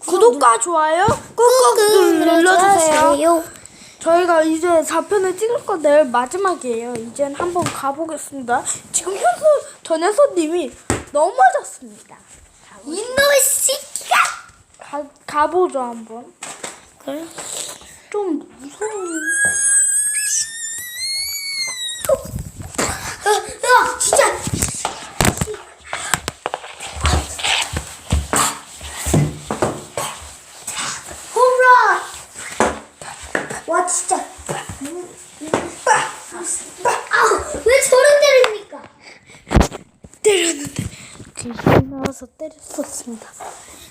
구독과 좋아요 꾹꾹 눌러주세요. 저희가 이제 4편을 찍을 건데 마지막이에요. 이젠 한번 가보겠습니다. 지금 현수 전 현수님이 넘어졌습니다. 이놈의 새끼가! 가, 가보죠 한번. 그래? 좀 무서운. 야, 야, 진짜! 홈런! 와, 진짜. 아우, 왜 저를 때립니까? 때렸는데 귀신이 나와서 때렸었습니다.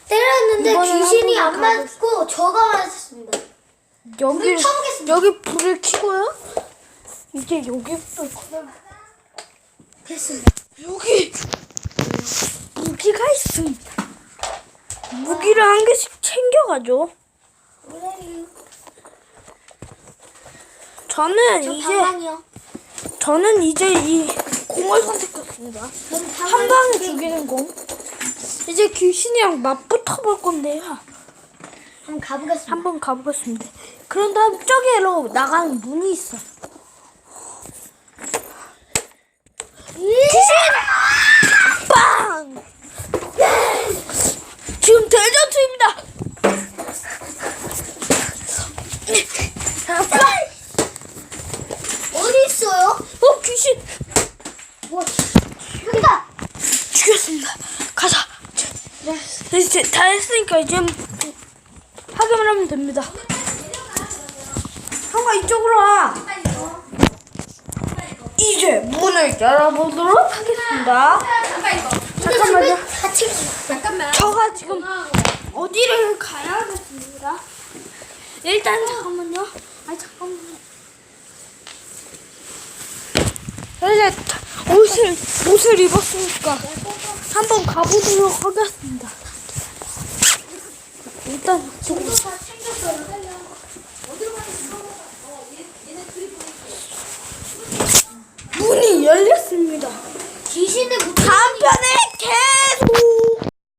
때렸는데 이번엔 귀신이 한안 맞고 저가 맞았습니다. 여기. 여기 불을 켜고요. 이제 여기부터. 됐습니다. 여기 무기가 있습니다. 무기를 한 개씩 챙겨가죠. 저는 저 이제 가방이요. 저는 이제 이 공을 선택했습니다. 한 방에 죽이는 공. 이제 귀신이랑 맞붙어 볼 건데요. 한번 가보겠습니다. 한번 가보겠습니다. 그런 다음 저기로 나가는 문이 있어. 귀신! 빵! 지금 대전투입니다. 어디 있어요? 어 귀신 뭐, 여기다! 죽였습니다. 가자. 네, 이제 다 했으니까 이제 확인을 하면 됩니다. 형아 이쪽으로 와. 이제 문을 열어보도록 하겠습니다. 잠깐만요. 잠깐만. 저가 지금 어디를 가야 겠습니다. 일단 잠깐만요. 아 잠깐만요. 이제 옷을 옷을 입었으니까 한번 가보도록 하겠습니다. 일단 문이 열렸습니다. 귀신의 무 다음 편에